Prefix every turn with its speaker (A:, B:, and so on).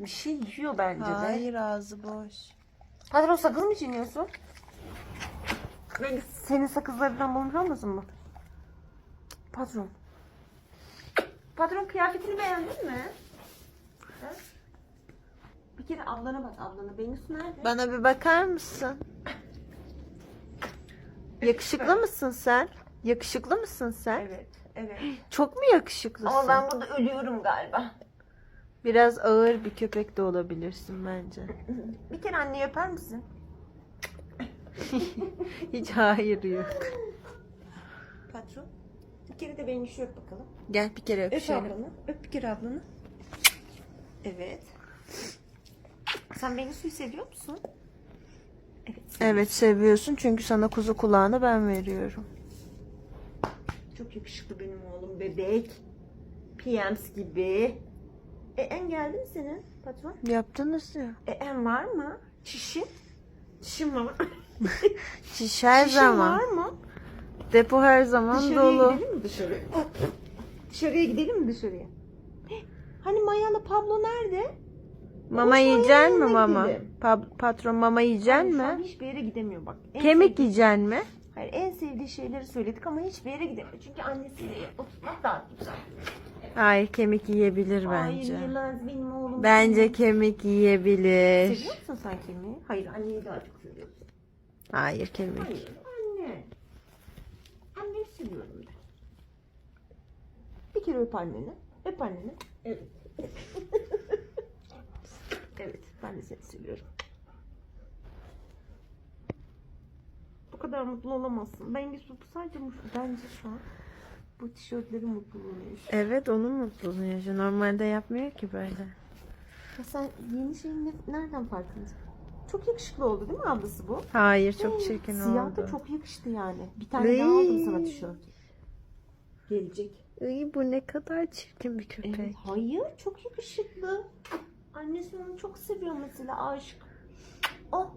A: Bir şey yiyor bence de.
B: Hayır ağzı boş.
A: Patron sakız mı çiğniyorsun? Belki senin sakızlarından bulmuş olmasın mı? Patron. Patron kıyafetini beğendin mi? Ha? Bir kere ablana bak ablana. Bengisu nerede?
B: Bana bir bakar mısın? Yakışıklı mısın sen? Yakışıklı mısın sen?
A: Evet. Evet.
B: Çok mu yakışıklısın?
A: Ama ben burada ölüyorum galiba.
B: Biraz ağır bir köpek de olabilirsin bence.
A: Bir kere anneyi öper misin?
B: Hiç hayır yok.
A: Patron. Bir kere de Bengisu'yu öp bakalım.
B: Gel bir kere
A: Öp
B: öpüşelim.
A: ablanı. Öp bir kere ablanı. Evet. Sen Bengisu'yu seviyor musun? Evet.
B: Evet seviyorsun çünkü sana kuzu kulağını ben veriyorum.
A: Çok yakışıklı benim oğlum bebek. PMS gibi. E, en geldi mi senin patron?
B: Yaptınız ya.
A: E, en var mı? Çişi? Çişim var?
B: Şiş her
A: Çişin
B: zaman.
A: var mı?
B: Depo her zaman
A: Dışarıya
B: dolu.
A: gidelim mi dışarı? Dışarıya gidelim mi dışarıya? Hani Maya'la Pablo nerede?
B: Mama yiyecek mi
A: yanına
B: mama?
A: gidelim.
B: Pa- patron mama yiyecek
A: şu an
B: mi?
A: hiçbir yere gidemiyor bak. En
B: Kemik
A: sevdiği-
B: yiyecek mi?
A: Hayır en sevdiği şeyleri söyledik ama hiçbir yere gidemiyor. Çünkü annesiyle oturmak daha güzel.
B: Hayır kemik yiyebilir
A: Hayır
B: bence.
A: yemez benim oğlum.
B: Bence kemik yiyebilir.
A: Seviyor musun sen kemiği? Hayır anneyi daha çok seviyorsun.
B: Hayır kemik.
A: Hayır anne. Anneyi seviyorum ben. Bir kere öp anneni. Öp anneni. Evet. evet ben de seni seviyorum. Bu kadar mutlu olamazsın. Bengisu bu sadece mutlu. Bence şu an bu tişörtlerin mutluluğunu yaşıyor.
B: Evet onun mutluluğunu yaşıyor. Normalde yapmıyor ki böyle.
A: Ya sen yeni şeyin ne- nereden farkındasın? Çok yakışıklı oldu değil mi ablası bu?
B: Hayır çok
A: Hmm,
B: çirkin
A: Siyah
B: oldu.
A: da çok yakıştı yani. Bir tane daha aldım sana
B: Iy.
A: tişört. Gelecek.
B: İyi bu ne kadar çirkin bir köpek.
A: Evet, hayır çok yakışıklı. Annesi onu çok seviyor mesela aşık. Oh